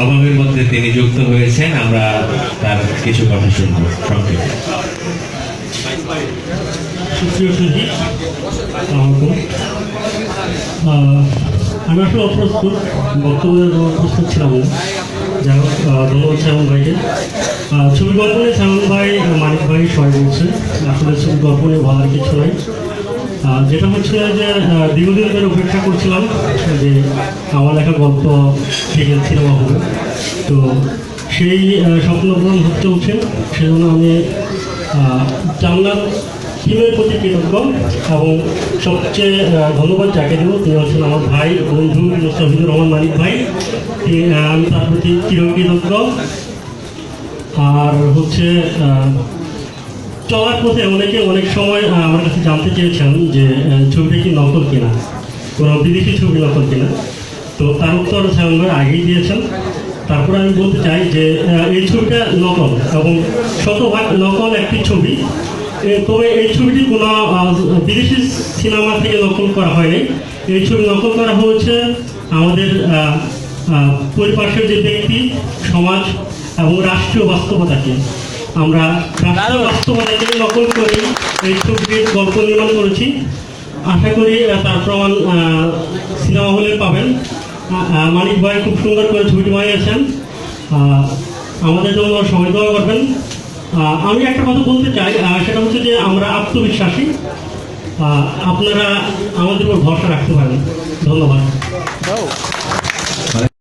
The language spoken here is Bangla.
অভাবের মধ্যে তিনি যুক্ত হয়েছেন আমরা তার কিছু কথা শুনব। আমাকে আমি আসলে অপ্রস্তুত বক্তব্যের প্রস্তুত ছিলাম না। যাই হোক ধন্যবাদ শ্যামন ভাইকে। ছবি গল্পনে শ্যামন ভাই মানিক ভাই সবাই বলছে আসলে ছবি গল্পনে ভালো কিছু আহ, যেটা হচ্ছে যে দীর্ঘদিন ধরে অপেক্ষা করছিলাম যে আমার লেখা গল্প ঠিক সিনেমা হবে। তো সেই স্বপ্ন পূরণ হতে চলছে সেজন্য আমি জান্নাত টিমের প্রতি কৃতজ্ঞ এবং সবচেয়ে ধন্যবাদ যাকে দেবো, তিনি হচ্ছেন আমার ভাই, বন্ধু মুস্তাফিজুর রহমান মানিক ভাই। আমি তার প্রতি চিরকৃতজ্ঞ। আর হচ্ছে চলার পথে অনেকে অনেক সময় আমার কাছে জানতে চেয়েছেন যে ছবিটা কি নকল কিনা? কোনো বিদেশি ছবি নকল কিনা? তো তার উত্তর শ্যামন ভাই আগেই দিয়েছেন। তারপরে আমি বলতে চাই যে এই ছবিটা নকল এবং শতভাগ নকল একটি ছবি। তবে এই ছবিটি কোনো বিদেশি সিনেমা থেকে নকল করা হয়নি। এই ছবি নকল করা হয়েছে আমাদের পরিপার্শ্বের যে ব্যক্তি, সমাজ এবং রাষ্ট্রীয় বাস্তবতাকে। আমরা বাস্তবতাকে নকল করে, এই ছবিটির গল্প নির্মাণ করেছি। আশা করি তার প্রমাণ সিনেমা হলে পাবেন। মানিক ভাই খুব সুন্দর করে ছবিটি বানিয়েছেন। আমাদের জন্য সময় দেওয়া করবেন। আমি একটা কথা বলতে চাই সেটা হচ্ছে যে আমরা আত্মবিশ্বাসী। আপনারা আমাদের উপর ভরসা রাখতে পারেন। ধন্যবাদ।